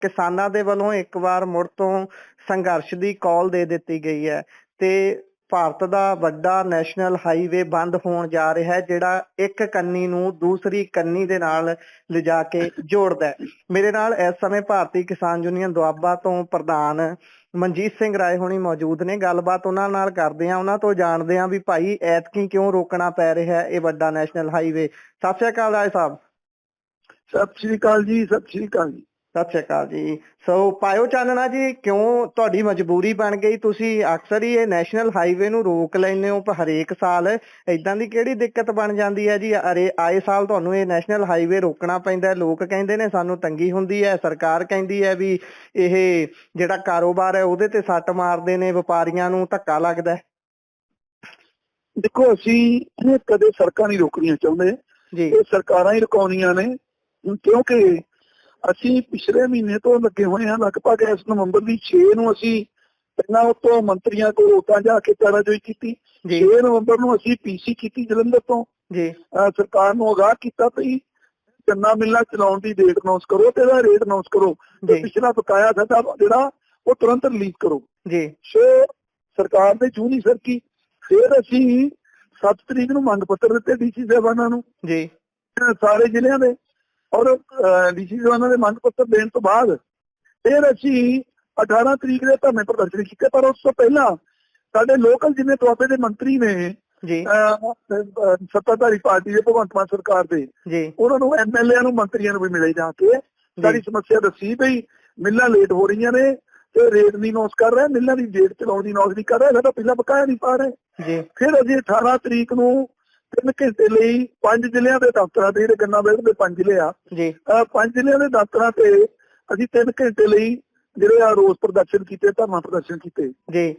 ਕਿਸਾਨਾਂ ਦੇ ਵੱਲੋਂ ਇੱਕ ਵਾਰ ਮੁੜ ਤੋਂ ਸੰਘਰਸ਼ ਦੀ ਕਾਲ ਦੇ ਦਿੱਤੀ ਗਈ ਹੈ ਤੇ ਭਾਰਤ ਦਾ ਵੱਡਾ ਨੈਸ਼ਨਲ ਹਾਈਵੇ ਬੰਦ ਹੋਣ ਜਾ ਰਿਹਾ ਹੈ, ਜਿਹੜਾ ਇੱਕ ਕੰਨੀ ਨੂੰ ਦੂਸਰੀ ਕੰਨੀ ਦੇ ਨਾਲ ਲਿਜਾ ਕੇ ਜੋੜਦਾ ਮੇਰੇ ਨਾਲ ਇਸ ਸਮੇਂ ਭਾਰਤੀ ਕਿਸਾਨ ਯੂਨੀਅਨ ਦੁਆਬਾ ਤੋਂ ਪ੍ਰਧਾਨ ਮਨਜੀਤ ਸਿੰਘ ਰਾਏ ਹੋਣੀ ਮੌਜੂਦ ਨੇ। ਗੱਲਬਾਤ ਉਹਨਾਂ ਨਾਲ ਕਰਦੇ ਆ ਉਹਨਾਂ ਤੋਂ ਜਾਣਦੇ ਆ ਵੀ ਭਾਈ ਐਤਕੀ ਕਿਉਂ ਰੋਕਣਾ ਪੈ ਰਿਹਾ ਹੈ ਇਹ ਵੱਡਾ ਨੈਸ਼ਨਲ ਹਾਈਵੇ। ਸਤਿ ਸ਼੍ਰੀ ਅਕਾਲ ਰਾਏ ਸਾਹਿਬ। ਸਤਿ ਸ਼੍ਰੀ ਅਕਾਲ ਜੀ, ਸਤਿ ਸ਼੍ਰੀ ਅਕਾਲ ਜੀ। ਸਤਿ ਸ਼੍ਰੀ ਅਕਾਲ ਜੀ। ਸੋ ਪਾਇਓ ਚਾਨਣਾ ਜੀ ਕਿਉਂ ਤੁਹਾਡੀ ਮਜਬੂਰੀ ਬਣ ਗਈ? ਤੁਸੀਂ ਅਕਸਰ ਹੀ ਇਹ ਨੈਸ਼ਨਲ ਹਾਈਵੇ ਨੂੰ ਰੋਕ ਲੈਂਦੇ ਹੋ ਪਰ ਹਰੇਕ ਸਾਲ। ਇਦਾਂ ਦੀ ਕਿਹੜੀ ਦਿੱਕਤ ਬਣ ਜਾਂਦੀ ਹੈ ਜੀ? ਅਰੇ ਆਏ ਸਾਲ ਤੁਹਾਨੂੰ ਇਹ ਨੈਸ਼ਨਲ ਹਾਈਵੇ ਰੋਕਣਾ ਪੈਂਦਾ। ਲੋਕ ਕਹਿੰਦੇ ਨੇ ਸਾਨੂੰ ਤੰਗੀ ਹੁੰਦੀ ਹੈ। ਸਰਕਾਰ ਕਹਿੰਦੀ ਹੈ ਵੀ ਇਹ ਜਿਹੜਾ ਕਾਰੋਬਾਰ ਹੈ ਉਹਦੇ ਤੇ ਸੱਟ ਮਾਰਦੇ ਨੇ। ਵਪਾਰੀਆਂ ਨੂੰ ਧੱਕਾ ਲੱਗਦਾ ਦੇਖੋ ਅਸੀਂ ਕਦੇ ਸੜਕਾਂ ਨਹੀਂ ਰੋਕਣੀਆਂ ਚਾਹੁੰਦੇ। ਜੀ। ਇਹ ਸਰਕਾਰਾਂ ਹੀ ਰੁਕਾਉਣੀਆਂ ਨੇ। ਕਿਉਂਕਿ ਅਸੀਂ ਪਿਛਲੇ ਮਹੀਨੇ ਤੋਂ ਲੱਗੇ ਹੋਏ ਹਾਂ ਲਗਭਗ ਇਸ ਨਵੰਬਰ ਦੀ 6 ਨੂੰ ਅਸੀਂ ਪਹਿਲਾਂ ਉਤੋਂ ਮੰਤਰੀਆਂ ਕੋਲ ਵੋਟਾਂ ਜਾ ਕੇ ਚਾਰਾਜੋਈ ਕੀਤੀ। ਜੀ। 6 ਨਵੰਬਰ ਨੂੰ ਅਸੀਂ ਪੀਸੀ ਕੀਤੀ ਜਲੰਧਰ ਤੋਂ। ਜੀ। ਸਰਕਾਰ ਨੂੰ ਅਗਾਹ ਕੀਤਾ ਵੀ ਚੰਨਾ ਮਿਲਣਾ ਚਲਾਉਣ ਦੀ ਡੇਟ ਅਨਾਉਂਸ ਕਰੋ ਤੇ ਇਹਦਾ ਰੇਟ ਅਨਾਉਂਸ ਕਰੋ ਤੇ ਪਿਛਲਾ ਬਕਾਇਆ ਸਾਡਾ ਜਿਹੜਾ ਉਹ ਤੁਰੰਤ ਰਿਲੀਜ਼ ਕਰੋ। ਜੀ। ਸੋ ਸਰਕਾਰ ਦੇ ਜੂ ਨਹੀਂ ਸਰਕੀ ਫਿਰ ਅਸੀਂ 7 ਤਰੀਕ ਨੂੰ ਮੰਗ ਪੱਤਰ ਦਿੱਤੇ ਡੀਸੀ ਸਾਹਿਬਾਨਾਂ ਨੂੰ। ਜੀ। ਸਾਰੇ ਜ਼ਿਲ੍ਹਿਆਂ ਦੇ। ਔਰ ਡੀਸੀ ਸਾਹਿਬਾਨਾਂ ਦੇ ਮੰਗ ਪੱਤਰ ਦੇਣ ਤੋਂ ਬਾਅਦ ਫਿਰ ਅਸੀਂ 18 ਤਰੀਕ ਦੇ ਧਰਨੇ ਪ੍ਰਦਰਸ਼ਨ ਕੀਤੇ ਪਰ ਉਸ ਤੋਂ ਪਹਿਲਾਂ ਸਾਡੇ ਲੋਕਲ ਜਿੰਨੇ ਦੁਆਬੇ ਦੇ ਮੰਤਰੀ ਨੇ ਜੀ। ਸੱਤਾਧਾਰੀ ਪਾਰਟੀ ਦੇ ਭਗਵੰਤ ਮਾਨ ਸਰਕਾਰ ਦੇ ਜੀ। ਉਹਨਾਂ ਨੂੰ ਐਮਐਲਏ ਨੂੰ ਮੰਤਰੀਆਂ ਨੂੰ ਵੀ ਮਿਲੇ ਜਾ ਕੇ। ਸਾਡੀ ਜੀ ਸਮੱਸਿਆ ਦੱਸੀ ਬਈ ਮਿੱਲਾਂ ਲੇਟ ਹੋ ਰਹੀਆਂ ਨੇ ਤੇ ਰੇਟ ਨਹੀਂ ਨੋਸ ਕਰ ਰਿਹਾ ਮਿੱਲਾਂ ਦੀ ਡੇਟ ਚਲਾਉਣ ਦੀ ਨੋਸ ਨਹੀਂ ਕਰ ਰਿਹਾ ਸਾਡਾ ਪਹਿਲਾਂ ਬਕਾਇਆ ਨਹੀਂ ਪਾ ਰਹੇ। ਜੀ। ਫਿਰ ਅਸੀਂ 18 ਤਰੀਕ ਨੂੰ ਤਿੰਨ ਘੰਟੇ ਲਈ ਪੰਜ ਜ਼ਿਲ੍ਹਿਆਂ ਦੇ ਦਫ਼ਤਰਾਂ ਤੇ ਜਿਹੜੇ ਗੰਨਾ ਦੇ ਪੰਜ ਜ਼ਿਲ੍ਹੇ ਆ। ਜੀ। ਪੰਜ ਜ਼ਿਲ੍ਹਿਆਂ ਦੇ ਦਫ਼ਤਰਾਂ ਤੇ ਅਸੀਂ ਤਿੰਨ ਘੰਟੇ ਲਈ ਜਿਹੜੇ ਆ ਰੋਸ ਪ੍ਰਦਰਸ਼ਨ ਕੀਤੇ ਧਰਨਾ ਪ੍ਰਦਰਸ਼ਨ ਕੀਤੇ। ਜੀ।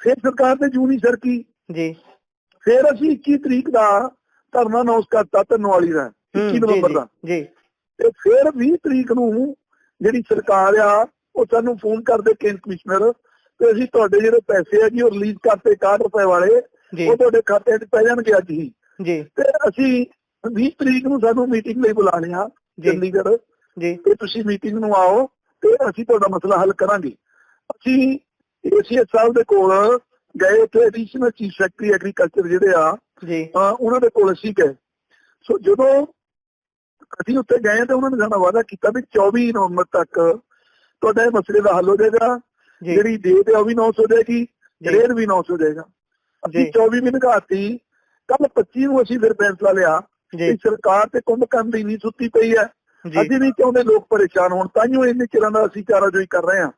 ਫਿਰ ਸਰਕਾਰ ਤੇ ਜੂਨੀ ਸਰਕੀ ਜੀ। ਫਿਰ ਅਸੀਂ 21 ਤਰੀਕ ਦਾ ਧਰਨਾ ਅਨਾਉਂਸ ਕਰਤਾ ਧੰਨਵਾਲੀ ਦਾ ਹੂੰ, 21 ਜੀ, ਨਵੰਬਰ ਦਾ। ਜੀ। ਤੇ ਫਿਰ 20 ਤਰੀਕ ਨੂੰ ਜਿਹੜੀ ਸਰਕਾਰ ਆ ਉਹ ਸਾਨੂੰ ਫੋਨ ਕਰਦੇ ਕੇਂਦਰ ਕਮਿਸ਼ਨਰ ਤੇ ਅਸੀਂ ਤੁਹਾਡੇ ਜਿਹੜੇ ਪੈਸੇ ਆ ਜੀ ਉਹ ਰਿਲੀਜ਼ ਕਰਤੇ 61 ਰੁਪਏ ਵਾਲੇ ਉਹ ਤੁਹਾਡੇ ਖਾਤੇ 'ਚ ਪੈ ਜਾਣਗੇ ਅੱਜ ਹੀ। ਜੀ। ਤੇ ਅਸੀਂ 20 ਤਰੀਕ ਨੂੰ ਸਾਨੂੰ ਮੀਟਿੰਗ ਲਈ ਬੁਲਾ ਲਿਆ ਜੀ। ਚੰਡੀਗੜ੍ਹ। ਜੀ। ਤੇ ਤੁਸੀਂ ਮੀਟਿੰਗ ਨੂੰ ਆਓ ਤੇ ਅਸੀਂ ਤੁਹਾਡਾ ਮਸਲਾ ਹੱਲ ਕਰਾਂਗੇ। ਅਸੀਂ ਏਸੀਐਸ ਸਾਹਿਬ ਦੇ ਕੋਲ ਗਏ ਉੱਥੇ ਐਡੀਸ਼ਨਲ ਚੀਫ ਸੈਕਟਰੀ ਐਗਰੀਕਲਚਰ ਜਿਹੜੇ ਆ ਜੀ। ਉਹਨਾਂ ਦੇ ਕੋਲ ਅਸੀਂ ਗਏ। ਸੋ ਜਦੋਂ ਅਸੀਂ ਉੱਥੇ ਗਏ ਤੇ ਉਹਨਾਂ ਨੇ ਸਾਡਾ ਵਾਅਦਾ ਕੀਤਾ ਵੀ 24 ਨਵੰਬਰ ਤੱਕ ਤੁਹਾਡਾ ਇਹ ਮਸਲੇ ਦਾ ਹੱਲ ਹੋ ਜਾਏਗਾ। ਜਿਹੜੀ ਡੇਟ ਹੈ ਉਹ ਵੀ ਨੌਸ ਹੋ ਜਾਏਗੀ। ਰੇਟ ਵੀ ਨੌਸ ਹੋ ਜਾਏਗਾ। ਅਸੀਂ ਜੀ। 24 ਵੀ ਨਿਗਾਤੀ ਕੱਲ 25 ਨੂੰ ਅਸੀਂ ਫਿਰ ਫੈਸਲਾ ਲਿਆ ਕਿ ਸਰਕਾਰ ਤੇ ਕੁੰਭ ਕਰਨ ਦੀ ਨਹੀਂ ਸੁੱਤੀ ਪਈ ਹੈ। ਅਸੀਂ ਨਹੀਂ ਚਾਹੁੰਦੇ ਲੋਕ ਪਰੇਸ਼ਾਨ ਹੋਣ। ਤਾਈਓ ਇੰਨੇ ਚਿਰਾਂ ਦਾ ਅਸੀਂ ਚਾਰਾਜੋਈ ਕਰ ਰਹੇ ਹਾਂ।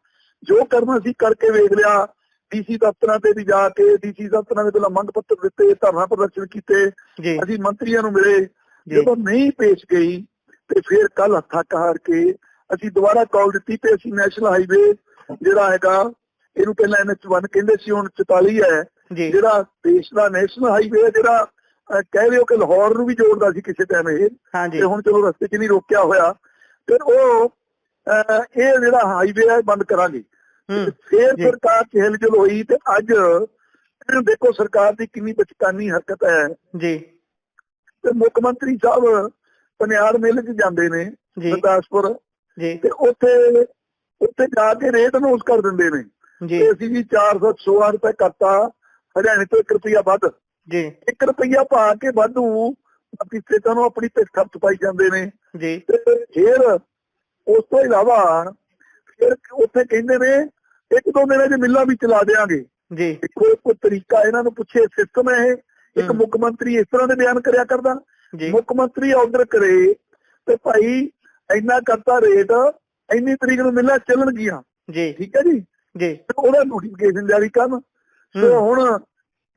ਜੋ ਕਰਨਾ ਸੀ ਕਰਕੇ ਵੇਖ ਲਿਆ। ਡੀਸੀ ਦਫ਼ਤਰਾਂ ਤੇ ਵੀ ਜਾ ਕੇ ਡੀਸੀ ਦਫ਼ਤਰਾਂ ਦੇ ਪਹਿਲਾਂ ਮੰਗ ਪੱਤਰ ਦਿੱਤੇ ਧਰਨਾ ਪ੍ਰਦਰਸ਼ਨ ਕੀਤੇ। ਅਸੀਂ ਮੰਤਰੀਆਂ ਨੂੰ ਮਿਲੇ। ਜਦੋਂ ਨਹੀਂ ਪੇਸ਼ ਗਈ ਤੇ ਫਿਰ ਕੱਲ ਹੱਥਾਂ ਕਹਾਰ ਕੇ ਅਸੀਂ ਦੁਬਾਰਾ ਕਾਲ ਦਿੱਤੀ ਤੇ ਅਸੀਂ ਨੈਸ਼ਨਲ ਹਾਈਵੇ ਜਿਹੜਾ ਹੈਗਾ ਇਹਨੂੰ ਪਹਿਲਾਂ NH1 ਕਹਿੰਦੇ ਸੀ ਹੁਣ 44 ਹੈ। ਜਿਹੜਾ ਦੇਸ਼ ਦਾ ਨੈਸ਼ਨਲ ਹਾਈਵੇ ਹੈ ਜਿਹੜਾ ਕਹਿ ਹੋ ਕਿ ਲਾਹੌਰ ਨੂੰ ਵੀ ਜੋੜਦਾ ਸੀ ਕਿਸੇ ਟਾਈਮ ਇਹ ਤੇ ਹੁਣ ਚਲੋ ਰਸਤੇ 'ਚ ਨਹੀਂ ਰੋਕਿਆ ਹੋਇਆ। ਫਿਰ ਉਹ ਇਹ ਜਿਹੜਾ ਹਾਈਵੇ ਹੈ ਬੰਦ ਕਰਾਂਗੇ। ਫਿਰ। ਸਰਕਾਰ ਚ ਹਿਲਜੁਲ ਹੋਈ ਤੇ ਅੱਜ ਦੇਖੋ ਸਰਕਾਰ ਦੀ ਕਿੰਨੀ ਬਚਕਾਨੀ ਹਰਕਤ ਹੈ। ਜੀ। ਤੇ ਮੁੱਖ ਮੰਤਰੀ ਸਾਹਿਬ ਪਨਿਆੜ ਮੇਲੇ 'ਚ ਜਾਂਦੇ ਨੇ ਗੁਰਦਾਸਪੁਰ। ਜੀ। ਤੇ ਉੱਥੇ ਉੱਥੇ ਜਾ ਕੇ ਰੇਟ ਅਨਾਉਂਸ ਕਰ ਦਿੰਦੇ ਨੇ। ਜੀ। ਅਸੀਂ ਜੀ 416 ਰੁਪਏ ਕਰਤਾ। ਹਰਿਆਣੇ ਤੋਂ 1 ਰੁਪਿਆ ਵੱਧ। ਜੀ। 1 ਰੁਪਿਆ ਪਾ ਕੇ ਵਾਧੂ ਬਾਕੀ ਸਟੇਟਾਂ ਨੂੰ ਆਪਣੀ ਪਿੱਠ ਖਰਚ ਪਾਈ ਜਾਂਦੇ ਨੇ। ਜੀ। ਤੇ ਫਿਰ ਉਸ ਤੋਂ ਇਲਾਵਾ ਫਿਰ ਉੱਥੇ ਕਹਿੰਦੇ ਨੇ ਇੱਕ ਦੋ ਦਿਨਾਂ 'ਚ ਮਿੱਲਾਂ ਵੀ ਚਲਾ ਦੇਾਂਗੇ ਜੀ। ਦੇਖੋ ਕੋਈ ਤਰੀਕਾ ਇਹਨਾਂ ਨੂੰ ਪੁੱਛੇ ਸਿਸਟਮ ਹੈ ਇਹ। ਇੱਕ। ਮੁੱਖ ਮੰਤਰੀ ਇਸ ਤਰ੍ਹਾਂ ਦੇ ਬਿਆਨ ਕਰਿਆ ਕਰਦਾ। ਮੁੱਖ ਮੰਤਰੀ ਆਰਡਰ ਕਰੇ ਤੇ ਭਾਈ ਇੰਨਾ ਕਰਤਾ ਰੇਟ ਇੰਨੀ ਤਰੀਕ ਨੂੰ ਮਿਲਾਂ ਚੱਲਣਗੀਆਂ। ਜੀ। ਠੀਕ ਹੈ ਜੀ? ਜੀ। ਤੇ ਉਹਦਾ ਨੋਟੀਫਿਕੇਸ਼ਨ ਜਾਰੀ ਕਰਨ। ਹੂੰ। ਹੁਣ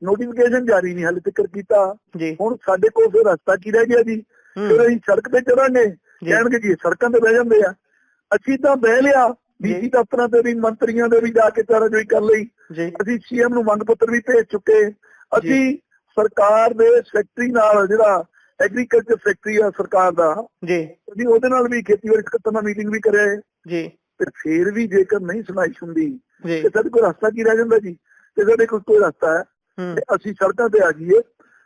ਨੋਟੀਫਿਕੇਸ਼ਨ ਜਾਰੀ ਨਹੀਂ ਹਾਲੇ ਤੱਕ ਕੀਤਾ। ਹੁਣ ਸਾਡੇ ਕੋਲ ਫਿਰ ਰਸਤਾ ਕੀ ਰਹਿ ਗਿਆ ਜੀ? ਫਿਰ ਅਸੀਂ ਸੜਕ ਤੇ ਚੜਾਂਗੇ। ਕਹਿਣਗੇ ਜੀ ਸੜਕਾਂ ਤੇ ਬਹਿ ਜਾਂਦੇ ਆ। ਅਸੀਂ ਤਾਂ ਬਹਿ ਲਿਆ ਜੀ। ਡੀਸੀ ਦਫ਼ਤਰਾਂ ਤੇ ਵੀ ਮੰਤਰੀਆਂ ਦੇ ਵੀ ਜਾ ਕੇ ਚਾਰਾਜੋਈ ਕਰ ਲਈ। ਅਸੀਂ ਸੀਐਮ ਨੂੰ ਮੰਗ ਪੱਤਰ ਵੀ ਭੇਜ ਚੁੱਕੇ। ਅਸੀਂ ਸਰਕਾਰ ਦੇ ਸੈਕਟਰੀ ਨਾਲ ਜਿਹੜਾ ਐਗਰੀਕਲਚਰ ਸੈਕਟਰੀ ਆ ਸਰਕਾਰ ਦਾ ਜੀ। ਅਸੀਂ ਉਹਦੇ ਨਾਲ ਵੀ ਖੇਤੀਬਾੜੀ ਸਕੱਤਰ ਨਾਲ ਮੀਟਿੰਗ ਵੀ ਕਰਿਆ। ਜੀ। ਤੇ ਫੇਰ ਵੀ ਜੇਕਰ ਨਹੀਂ ਸੁਣਾਈ ਹੁੰਦੀ ਜੀ। ਤੇ ਸਾਡੇ ਕੋਲ ਰਸਤਾ ਕੀ ਰਹਿ ਜਾਂਦਾ ਜੀ? ਤੇ ਸਾਡੇ ਕੋਲ ਕੋਈ ਰਸਤਾ ਹੈ ਹੂੰ। ਤੇ ਅਸੀਂ ਸੜਕਾਂ ਤੇ ਆ ਜਾਈਏ।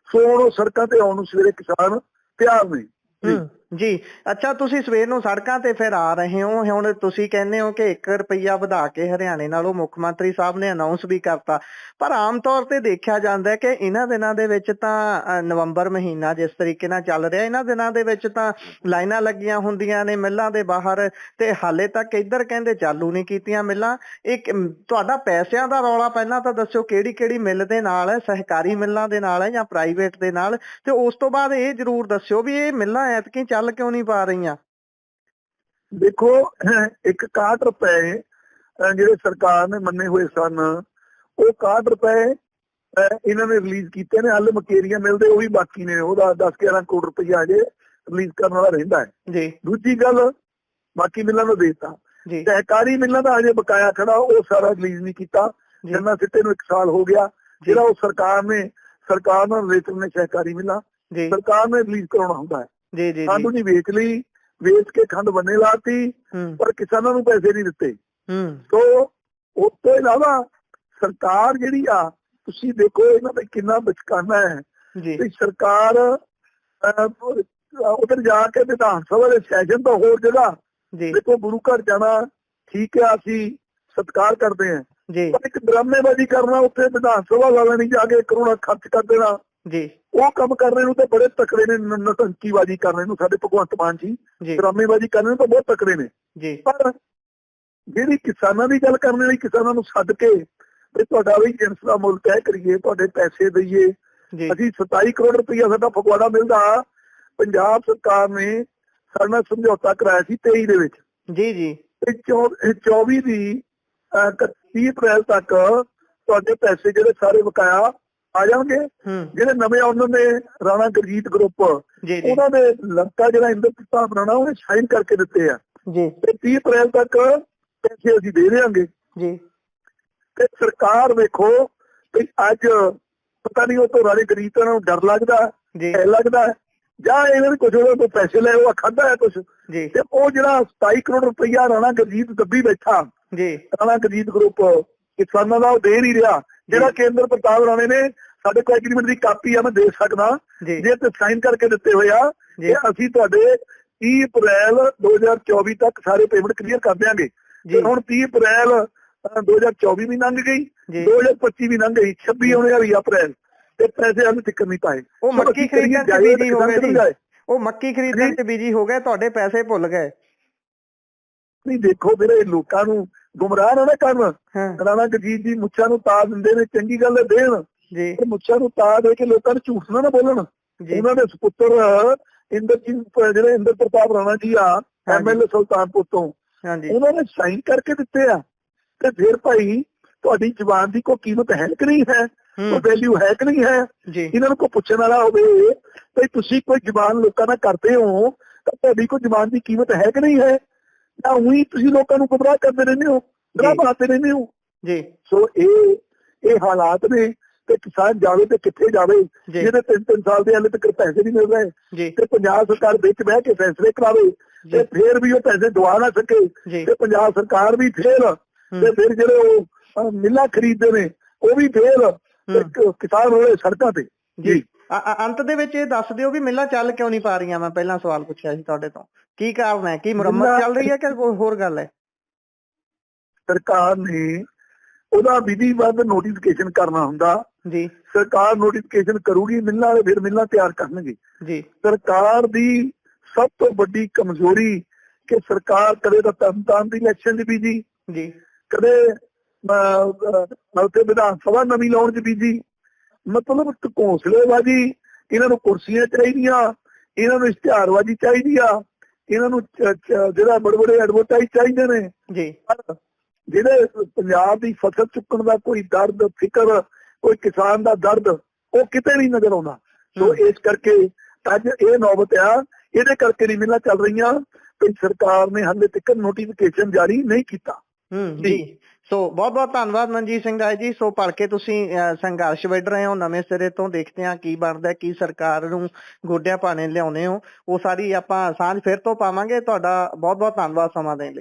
ਸੋ ਹੁਣ ਉਹ ਸੜਕਾਂ ਤੇ ਆਉਣ ਨੂੰ ਸਵੇਰੇ ਕਿਸਾਨ ਤਿਆਰ ਨਹੀਂ ਜੀ। ਅੱਛਾ, ਤੁਸੀਂ ਸਵੇਰ ਨੂੰ ਸੜਕਾਂ ਤੇ ਫਿਰ ਆ ਰਹੇ ਹੋ। ਹੁਣ ਤੁਸੀਂ ਕਹਿੰਦੇ ਹੋ ਕਿ 1 ਰੁਪਈਆ ਵਧਾ ਕੇ ਹਰਿਆਣੇ ਨਾਲੋਂ ਮੁੱਖ ਮੰਤਰੀ ਸਾਹਿਬ ਨੇ ਅਨਾਉਂਸ ਵੀ ਕਰਤਾ। ਪਰ ਆਮ ਤੌਰ ਤੇ ਦੇਖਿਆ ਜਾਂਦਾ ਹੈ ਕਿ ਇਹਨਾਂ ਦਿਨਾਂ ਦੇ ਵਿੱਚ ਤਾਂ ਨਵੰਬਰ ਮਹੀਨਾ ਜਿਸ ਤਰੀਕੇ ਨਾਲ ਚੱਲ ਰਿਹਾ, ਇਹਨਾਂ ਦਿਨਾਂ ਦੇ ਵਿੱਚ ਤਾਂ ਲਾਈਨਾਂ ਲੱਗੀਆਂ ਹੁੰਦੀਆਂ ਨੇ ਮਿੱਲਾਂ ਦੇ ਬਾਹਰ ਤੇ ਹਾਲੇ ਤੱਕ ਇੱਧਰ ਕਹਿੰਦੇ ਚਾਲੂ ਨਹੀਂ ਕੀਤੀਆਂ ਮਿੱਲਾਂ। ਇੱਕ ਤੁਹਾਡਾ ਪੈਸਿਆਂ ਦਾ ਰੌਲਾ ਪਹਿਲਾਂ ਤਾਂ ਦੱਸੋ ਕਿਹੜੀ ਕਿਹੜੀ ਮਿੱਲ ਦੇ ਨਾਲ ਹੈ ਸਹਿਕਾਰੀ ਮਿੱਲਾਂ ਦੇ ਨਾਲ ਹੈ ਜਾਂ ਪ੍ਰਾਈਵੇਟ ਦੇ ਨਾਲ। ਤੇ ਉਸ ਤੋਂ ਬਾਅਦ ਇਹ ਜ਼ਰੂਰ ਦੱਸਿਓ ਵੀ ਇਹ ਮਿੱਲਾਂ ਐਤਕੀ ਚੱਲ ਕਿਉਂ ਨਹੀਂ ਪਾ ਰਹੀਆਂ? ਦੇਖੋ ਇੱਕ 61 ਰੁਪਏ ਜਿਹੜੇ ਸਰਕਾਰ ਨੇ ਮੰਨੇ ਹੋਏ ਸਨ ਉਹ 61 ਰੁਪਏ ਇਹਨਾਂ ਨੇ ਰਿਲੀਜ਼ ਕੀਤੇ ਨੇ। ਹਾਲੇ ਮਕੇਰੀਆਂ ਮਿਲਦੇ ਉਹ ਵੀ ਬਾਕੀ ਨੇ। ਉਹਦਾ 10 11 ਕਰੋੜ ਰੁਪਈਆ ਅਜੇ ਰਿਲੀਜ਼ ਕਰਨ ਵਾਲਾ ਰਹਿੰਦਾ ਹੈ। ਜੀ। ਦੂਜੀ ਗੱਲ ਬਾਕੀ ਮਿਲਾਂ ਨੂੰ ਦੇਤਾ। ਜੀ। ਸਹਿਕਾਰੀ ਮਿਲਾਂ ਦਾ ਅਜੇ ਬਕਾਇਆ ਖੜਾ ਉਹ ਸਾਰਾ ਰਿਲੀਜ਼ ਨਹੀਂ ਕੀਤਾ। ਜੀ। ਜਿੰਨਾ ਸਿੱਟੇ ਨੂੰ 1 ਸਾਲ ਹੋ ਗਿਆ। ਜਿਹੜਾ ਉਹ ਸਰਕਾਰ ਨੇ ਸਰਕਾਰ ਨਾਲ ਰਿਲੇਟਡ ਨੇ ਸਹਿਕਾਰੀ ਮਿਲਾਂ। ਜੀ। ਸਰਕਾਰ ਨੇ ਰਿਲੀਜ਼ ਕਰਾਉਣਾ ਹੁੰਦਾ ਹੈ। ਜੀ ਜੀ ਖੰਡ ਨਹੀਂ ਵੇਚ ਲਈ ਵੇਚ ਕੇ ਖੰਡ ਬੰਨੇ ਲਾਤੀ ਪਰ ਕਿਸਾਨਾਂ ਨੂੰ ਪੈਸੇ ਨਹੀਂ ਦਿੱਤੇ। ਹੂੰ। ਸੋ ਉਸ ਤੋਂ ਇਲਾਵਾ ਸਰਕਾਰ ਜਿਹੜੀ ਆ ਤੁਸੀਂ ਦੇਖੋ ਇਹਨਾਂ ਦਾ ਕਿੰਨਾ ਬਚਕਾਨਾ ਹੈ। ਜੀ। ਤੇ ਸਰਕਾਰ ਉਧਰ ਜਾ ਕੇ ਵਿਧਾਨ ਸਭਾ ਦੇ ਸੈਸ਼ਨ ਤੋਂ ਹੋਰ ਜਗ੍ਹਾ ਜੀ। ਦੇਖੋ ਗੁਰੂ ਘਰ ਜਾਣਾ ਠੀਕ ਹੈ ਅਸੀਂ ਸਤਿਕਾਰ ਕਰਦੇ ਹਾਂ। ਜੀ। ਪਰ ਇੱਕ ਡਰਾਮੇਬਾਜ਼ੀ ਕਰਨਾ ਉੱਥੇ ਵਿਧਾਨ ਸਭਾ ਵਾਲਾ ਨਹੀਂ ਜਾ ਕੇ ਕਰੋਨਾ ਖਰਚ ਕਰ ਦੇਣਾ। ਜੀ। ਉਹ ਕੰਮ ਕਰਨੇ ਨੂੰ ਤਾਂ ਬੜੇ ਤਕੜੇ ਨੇ ਨਟੰਕੀਬਾਜ਼ੀ ਕਰਨੇ ਨੂੰ ਸਾਡੇ ਭਗਵੰਤ ਮਾਨ ਜੀ ਡਰਾਮੇਬਾਜ਼ੀ ਕਰਨੇ ਨੂੰ ਤਾਂ ਬਹੁਤ ਤਕੜੇ ਨੇ। ਜੀ। ਪਰ ਜਿਹੜੀ ਕਿਸਾਨਾਂ ਦੀ ਗੱਲ ਕਰਨ ਲਈ ਕਿਸਾਨਾਂ ਨੂੰ ਸੱਦ ਕੇ ਵੀ ਤੁਹਾਡਾ ਵੀ ਜਿੰਸ ਦਾ ਮੁੱਲ ਤੈਅ ਕਰੀਏ ਤੁਹਾਡੇ ਪੈਸੇ ਦਈਏ ਅਸੀਂ 27 ਕਰੋੜ ਰੁਪਈਆ ਸਾਡਾ ਫਗਵਾੜਾ ਮਿਲਦਾ ਪੰਜਾਬ ਸਰਕਾਰ ਨੇ ਸਾਡੇ ਨਾਲ ਸਮਝੌਤਾ ਕਰਾਇਆ ਸੀ 23 ਦੇ ਵਿੱਚ। ਜੀ ਜੀ। ਤੇ ਚੌ- ਇਹ 24 ਦੀ ਅਹ, 31 ਅਪ੍ਰੈਲ ਤੱਕ ਤੁਹਾਡੇ ਪੈਸੇ ਜਿਹੜੇ ਸਾਰੇ ਬਕਾਇਆ ਆ ਜਾਣਗੇ। ਜਿਹੜੇ ਨਵੇਂ ਉਹਨਾਂ ਨੇ ਰਾਣਾ ਗੁਰਜੀਤ ਗਰੁੱਪ ਉਹਨਾਂ ਦੇ ਲੜਕਾ ਜਿਹੜਾ ਇੰਦਰ ਪ੍ਰਤਾਪ ਰਾਣਾ ਉਹਨੇ ਸਾਈਨ ਕਰਕੇ ਦਿੱਤੇ ਆ। ਜੀ। ਤੇ 30 ਅਪ੍ਰੈਲ ਤੱਕ ਪੈਸੇ ਅਸੀਂ ਦੇ ਦੇਵਾਂਗੇ ਜੀ। ਤੇ ਸਰਕਾਰ ਵੇਖੋ ਵੀ ਅੱਜ ਪਤਾ ਨਹੀਂ ਉਹ ਤੋਂ ਰਾਣੇ ਗਰੀਬਾਂ ਨੂੰ ਡਰ ਲੱਗਦਾ ਐ ਲੱਗਦਾ ਜਾਂ ਇਹਨਾਂ ਨੇ ਕੁਝ ਉਹਨਾਂ ਤੋਂ ਪੈਸੇ ਲਏ ਉਹ ਖਾਦਾ ਹੈ ਕੁਝ ਤੇ ਉਹ ਜਿਹੜਾ 27 ਕਰੋੜ ਰੁਪਈਆ ਰਾਣਾ ਗੁਰਜੀਤ ਦੱਬੀ ਬੈਠਾ ਜੀ। ਰਾਣਾ ਗੁਰਜੀਤ ਗਰੁੱਪ ਕਿਸਾਨਾਂ ਦਾ ਉਹ ਦੇ ਨਹੀਂ ਰਿਹਾ। ਜਿਹੜਾ ਕੇਂਦਰ ਪ੍ਰਤਾਪ ਰਾਣੇ ਨੇ ਸਾਡੇ ਕੋਲ ਐਗਰੀਮੈਂਟ ਦੀ ਕਾਪੀ ਆ ਮੈਂ ਦੇ ਸਕਦਾ। ਜੀ। ਤੇ ਸਾਈਨ ਕਰਕੇ ਦਿੱਤੇ ਹੋਏ ਆ ਜੀ। ਕਿ ਅਸੀਂ ਤੁਹਾਡੇ 30 ਅਪ੍ਰੈਲ 2024 ਤੱਕ ਸਾਰੇ ਪੇਮੈਂਟ ਕਲੀਅਰ ਕਰ ਦਿਆਂਗੇ। ਤੇ ਹੁਣ 30 ਅਪ੍ਰੈਲ ਅਹ, 2024 ਵੀ ਲੰਘ ਗਈ ਜੀ। 2025 ਵੀ ਲੰਘ ਗਈ 26 ਆਉਣੇ ਵਾਲੀ ਅਪ੍ਰੈਲ। ਤੇ ਪੈਸੇ ਹਾਲੇ ਤੱਕ ਨਹੀਂ ਪਾਏ ਉਹ ਮੱਕੀ ਖਰੀਦਣ ਜਾਇਜ਼ ਬੀਜੀ ਹੋ ਗਏ ਜੀ। ਉਹ ਮੱਕੀ ਖਰੀਦਣ ਚ ਬੀਜੀ ਹੋ ਗਏ ਤੁਹਾਡੇ ਪੈਸੇ ਭੁੱਲ ਗਏ। ਨਹੀਂ ਦੇਖੋ ਵੀਰੇ ਲੋਕਾਂ ਨੂੰ ਗੁੰਮਰਾਹ ਨਾ ਕਰਨ। ਰਾਣਾ ਗੁਰਜੀਤ ਜੀ ਮੁੱਛਾਂ ਨੂੰ ਤਾ ਦਿੰਦੇ ਨੇ ਚੰਗੀ ਗੱਲ ਦੇਣ। ਜੀ। ਪਰ ਮੁੱਛਾਂ ਨੂੰ ਤਾ ਦੇ ਕੇ ਲੋਕਾਂ ਨੂੰ ਝੂਠ ਨਾ ਬੋਲਣ। ਉਹਨਾਂ ਦੇ ਸੁਪੁੱਤਰ ਇੰਦਰਜੀਤ ਜਿਹੜੇ ਇੰਦਰ ਪ੍ਰਤਾਪ ਰਾਣਾ ਜੀ ਆ। ਐਮਐਲਏ ਸੁਲਤਾਨਪੁਰ ਤੋਂ। ਹਾਂਜੀ। ਉਹਨਾਂ ਨੇ ਸਾਈਨ ਕਰਕੇ ਦਿੱਤੇ ਆ। ਤੇ ਫਿਰ ਭਾਈ ਤੁਹਾਡੀ ਜ਼ੁਬਾਨ ਦੀ ਕੋਈ ਕੀਮਤ ਹੈ ਕਿ ਨਹੀਂ ਹੈ? ਕੋਈ ਵੈਲਿਊ ਹੈ ਕਿ ਨਹੀਂ ਹੈ? ਇਹਨਾਂ ਨੂੰ ਕੋਈ ਪੁੱਛਣ ਵਾਲਾ ਹੋਵੇ ਤੇ ਤੁਸੀਂ ਕੋਈ ਜ਼ੁਬਾਨ ਲੋਕਾਂ ਨਾਲ ਕਰਦੇ ਹੋ ਤਾਂ ਤੁਹਾਡੀ ਕੋਈ ਜ਼ੁਬਾਨ ਦੀ ਕੀਮਤ ਹੈ ਕਿ ਨਹੀਂ ਹੈ? ਜਾਂ ਉਹੀ ਤੁਸੀਂ ਲੋਕਾਂ ਨੂੰ ਗੁੰਮਰਾਹ ਕਰਦੇ ਰਹਿੰਦੇ ਹੋ ਡਰਾ ਪਾਉਂਦੇ ਰਹਿੰਦੇ ਹੋ। ਜੀ। ਸੋ ਇਹ ਇਹ ਹਾਲਾਤ ਨੇ। ਤੇ ਕਿਸਾਨ ਜਾਵੇ ਤੇ ਕਿੱਥੇ ਜਾਵੇ ਜਿਹਦੇ ਤਿੰਨ ਤਿੰਨ ਸਾਲ ਦੇ ਹਾਲੇ ਤੱਕ ਪੈਸੇ ਨਹੀਂ ਮਿਲ ਰਹੇ ਤੇ ਪੰਜਾਬ ਸਰਕਾਰ ਵਿੱਚ ਬਹਿ ਕੇ ਫੈਸਲੇ ਕਰਾਵੇ ਤੇ ਫਿਰ ਵੀ ਉਹ ਪੈਸੇ ਦਵਾ ਨਾ ਸਕੇ ਤੇ ਪੰਜਾਬ ਸਰਕਾਰ ਵੀ ਫੇਲ ਤੇ ਫਿਰ ਜਿਹੜੇ ਉਹ ਮਿੱਲਾਂ ਖਰੀਦਦੇ ਨੇ ਉਹ ਵੀ ਕ- ਕਿਸਾਨ ਹੋਏ ਸੜਕਾਂ ਤੇ। ਜੀ। ਅੰਤ ਦੇ ਵਿੱਚ ਇਹ ਦੱਸ ਦਿਓ ਵੀ ਮਿੱਲਾਂ ਚੱਲ ਕਿਉਂ ਨਹੀਂ ਪਾ ਰਹੀਆਂ? ਮੈਂ ਪਹਿਲਾਂ ਸਵਾਲ ਪੁੱਛਿਆ ਸੀ ਤੁਹਾਡੇ ਤੋਂ। ਕੀ ਕਾਰਨ ਹੈ? ਕੀ ਮੁਰੰਮਤ ਚੱਲ ਰਹੀ ਹੈ ਕਿ ਕੋਈ ਹੋਰ ਗੱਲ ਹੈ? ਸਰਕਾਰ ਨੇ ਉਹਦਾ ਵਿਧੀਬੱਧ ਨੋਟੀਫਿਕੇਸ਼ਨ ਕਰਨਾ ਹੁੰਦਾ। ਜੀ। ਸਰਕਾਰ ਨੋਟੀਫਿਕੇਸ਼ਨ ਕਰੂਗੀ ਮਿੱਲਾਂ ਵਾਲੇ ਫਿਰ ਮਿੱਲਾਂ ਤਿਆਰ ਕਰਨਗੇ। ਜੀ। ਸਰਕਾਰ ਦੀ ਸਭ ਤੋਂ ਵੱਡੀ ਕਮਜ਼ੋਰੀ ਕਿ ਸਰਕਾਰ ਕਦੇ ਤਾਂ ਤਨਤਾਨ ਦੀ ਇਲੈਕਸ਼ਨ 'ਚ ਬੀਜੀ ਜੀ। ਕਦੇ ਮਲਤੇ ਵਿਧਾਨ ਸਭਾ ਨਵੀਂ ਲਾਉਣ 'ਚ ਬੀਜੀ ਮਤਲਬ ਘੋਂਸਲੇਬਾਜੀ ਇਹਨਾਂ ਨੂੰ ਕੁਰਸੀਆਂ ਚਾਹੀਦੀਆਂ ਇਹਨਾਂ ਨੂੰ ਇਸ਼ਤਿਹਾਰਬਾਜੀ ਚਾਹੀਦੀ ਆ ਇਹਨਾਂ ਨੂੰ ਜਿਹੜਾ ਬੜੇ ਬੜੇ ਐਡਵਰਟਾਈਜ਼ ਚਾਹੀਦੇ ਨੇ। ਜੀ। ਜਿਹੜੇ ਪੰਜਾਬ ਦੀ ਫਸਲ ਚੁੱਕਣ ਦਾ ਕੋਈ ਦਰਦ ਫਿਕਰ ਕੋਈ ਕਿਸਾਨ ਦਾ ਦਰਦ ਉਹ ਕਿਤੇ ਨਹੀਂ ਨਜ਼ਰ ਆਉਂਦਾ। ਸੋ। ਇਸ ਕਰਕੇ ਅੱਜ ਇਹ ਨੌਬਤ ਆ ਇਹਦੇ ਕਰਕੇ ਨਹੀਂ ਮਿਲਾਂ ਚੱਲ ਰਹੀਆਂ ਕਿ ਸਰਕਾਰ ਨੇ ਹਾਲੇ ਤੱਕ ਨੋਟੀਫਿਕੇਸ਼ਨ ਜਾਰੀ ਨਹੀਂ ਕੀਤਾ। ਹੂੰ ਜੀ। ਸੋ ਬਹੁਤ ਬਹੁਤ ਧੰਨਵਾਦ ਮਨਜੀਤ ਸਿੰਘ ਰਾਏ ਜੀ। ਸੋ ਭੜ ਕੇ ਤੁਸੀਂ ਸੰਘਰਸ਼ ਵਿੱਢ ਰਹੇ ਹੋ ਨਵੇਂ ਸਿਰੇ ਤੋਂ ਦੇਖਦੇ ਹਾਂ ਕੀ ਬਣਦਾ ਕੀ ਸਰਕਾਰ ਨੂੰ ਗੋਡਿਆਂ ਪਾਣੇ ਲਿਆਉਣੇ ਹੋ। ਉਹ ਸਾਰੀ ਆਪਾਂ ਸਾਂਝ ਫਿਰ ਤੋਂ ਪਾਵਾਂਗੇ। ਤੁਹਾਡਾ ਬਹੁਤ ਬਹੁਤ ਧੰਨਵਾਦ ਸਮਾਂ ਦੇਣ ਲਈ।